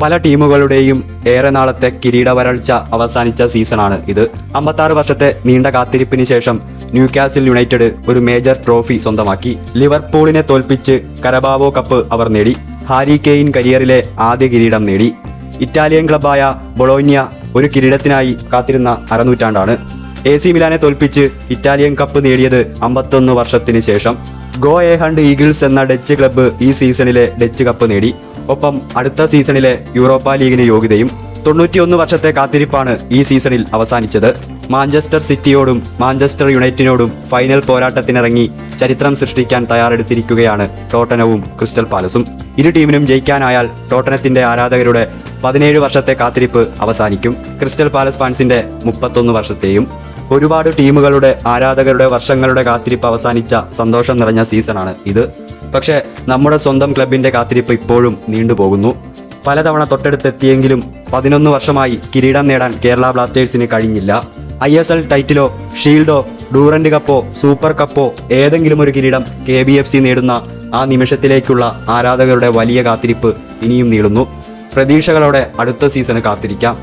പല ടീമുകളുടെയും ഏറെ നാളത്തെ കിരീട വരൾച്ച അവസാനിച്ച സീസണാണ് ഇത്. അമ്പത്താറ് വർഷത്തെ നീണ്ട കാത്തിരിപ്പിന് ശേഷം ന്യൂ കാസിൽ യുണൈറ്റഡ് ഒരു മേജർ ട്രോഫി സ്വന്തമാക്കി. ലിവർപൂളിനെ തോൽപ്പിച്ച് കരബാവോ കപ്പ് അവർ നേടി. ഹാരി കെയിൻ കരിയറിലെ ആദ്യ കിരീടം നേടി. ഇറ്റാലിയൻ ക്ലബായ ബൊളോന്യ ഒരു കിരീടത്തിനായി കാത്തിരുന്ന അരനൂറ്റാണ്ടാണ്. എ സി മിലാനെ തോൽപ്പിച്ച് ഇറ്റാലിയൻ കപ്പ് നേടിയത് അമ്പത്തൊന്ന് വർഷത്തിന് ശേഷം. ഗോ എ ഹണ്ട് ഈഗിൾസ് എന്ന ഡച്ച് ക്ലബ്ബ് ഈ സീസണിലെ ഡച്ച് കപ്പ് നേടി. ഒപ്പം അടുത്ത സീസണിലെ യൂറോപ്പ ലീഗിന് യോഗ്യതയും തൊണ്ണൂറ്റിയൊന്ന് വർഷത്തെ കാത്തിരിപ്പാണ് ഈ സീസണിൽ അവസാനിച്ചത്. മാഞ്ചസ്റ്റർ സിറ്റിയോടും മാഞ്ചസ്റ്റർ യുണൈറ്റിനോടും ഫൈനൽ പോരാട്ടത്തിനിറങ്ങി ചരിത്രം സൃഷ്ടിക്കാൻ തയ്യാറെടുത്തിരിക്കുകയാണ് ടോട്ടനവും ക്രിസ്റ്റൽ പാലസും. ഇരു ടീമിനും ജയിക്കാനായാൽ ടോട്ടനത്തിന്റെ ആരാധകരുടെ പതിനേഴ് വർഷത്തെ കാത്തിരിപ്പ് അവസാനിക്കും. ക്രിസ്റ്റൽ പാലസ് ഫാൻസിന്റെ മുപ്പത്തൊന്ന് വർഷത്തെയും. ഒരുപാട് ടീമുകളുടെ ആരാധകരുടെ വർഷങ്ങളുടെ കാത്തിരിപ്പ് അവസാനിച്ച സന്തോഷം നിറഞ്ഞ സീസണാണ് ഇത്. പക്ഷേ നമ്മുടെ സ്വന്തം ക്ലബിന്റെ കാത്തിരിപ്പ് ഇപ്പോഴും നീണ്ടുപോകുന്നു പലതവണ തൊട്ടടുത്തെത്തിയെങ്കിലും പതിനൊന്ന് വർഷമായി കിരീടം നേടാൻ കേരള ബ്ലാസ്റ്റേഴ്സിന് കഴിഞ്ഞില്ല. ഐ എസ് എൽ ടൈറ്റിലോ ഷീൽഡോ ഡൂറന്റ് കപ്പോ സൂപ്പർ കപ്പോ ഏതെങ്കിലും ഒരു കിരീടം കെ ബി എഫ് സി നേടുന്ന ആ നിമിഷത്തിലേക്കുള്ള ആരാധകരുടെ വലിയ കാത്തിരിപ്പ് ഇനിയും നീളുന്നു. പ്രതീക്ഷകളോടെ അടുത്ത സീസണ് കാത്തിരിക്കാം.